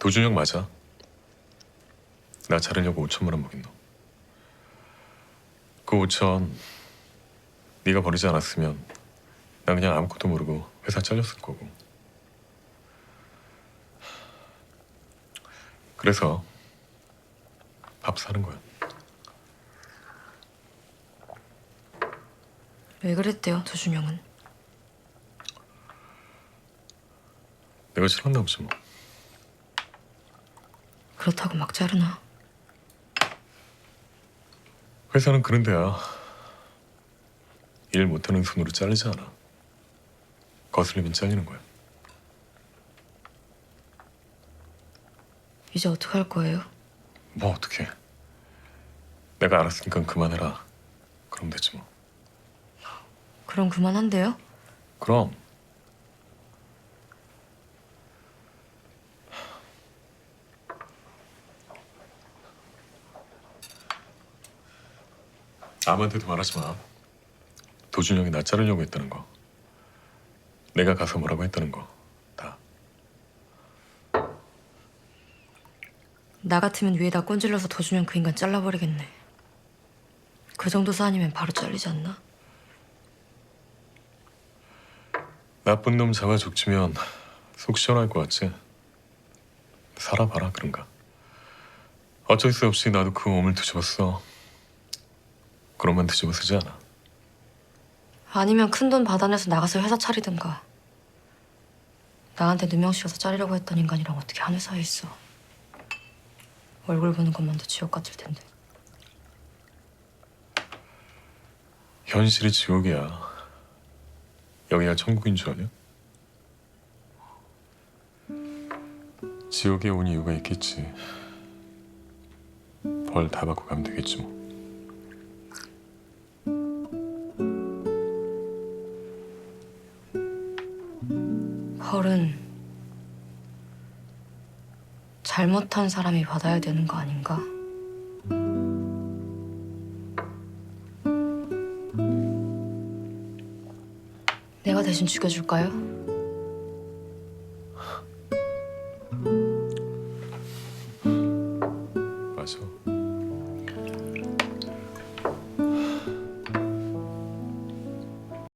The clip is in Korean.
도준영 맞아. 나 자르려고 5천만 원 먹인 너. 그 5천 네가 버리지 않았으면 난 그냥 아무것도 모르고 회사 잘렸을 거고. 그래서 밥 사는 거야. 왜 그랬대요, 도준영은? 내가 싫었나 보지 뭐. 그렇다고 막 자르나? 회사는 그런 데야. 일 못하는 손으로 잘리지 않아. 거슬리면 잘리는 거야. 이제 어떡할 거예요? 뭐 어떻게? 내가 알았으니까 그만해라. 그럼 되지 뭐. 그럼 그만한대요? 그럼 아무한테도 말하지 마. 도준영이 나 자르려고 했다는 거. 내가 가서 뭐라고 했다는 거. 다. 나 같으면 위에다 꼰질러서 도준영 그 인간 잘라버리겠네. 그 정도 사안이면 바로 잘리지 않나? 나쁜 놈 잡아 죽치면 속 시원할 것 같지? 살아봐라 그런가. 어쩔 수 없이 나도 그 몸을 뒤집었어. 그러면 뒤집어 쓰지 않아. 아니면 큰 돈 받아내서 나가서 회사 차리든가. 나한테 누명 씌워서 자르려고 했던 인간이랑 어떻게 한 회사에 있어. 얼굴 보는 것만도 지옥 같을 텐데. 현실이 지옥이야. 여기가 천국인 줄 아냐? 지옥에 온 이유가 있겠지. 벌 다 받고 가면 되겠지 뭐. 벌은 잘못한 사람이 받아야 되는 거 아닌가? 내가 대신 죽여줄까요?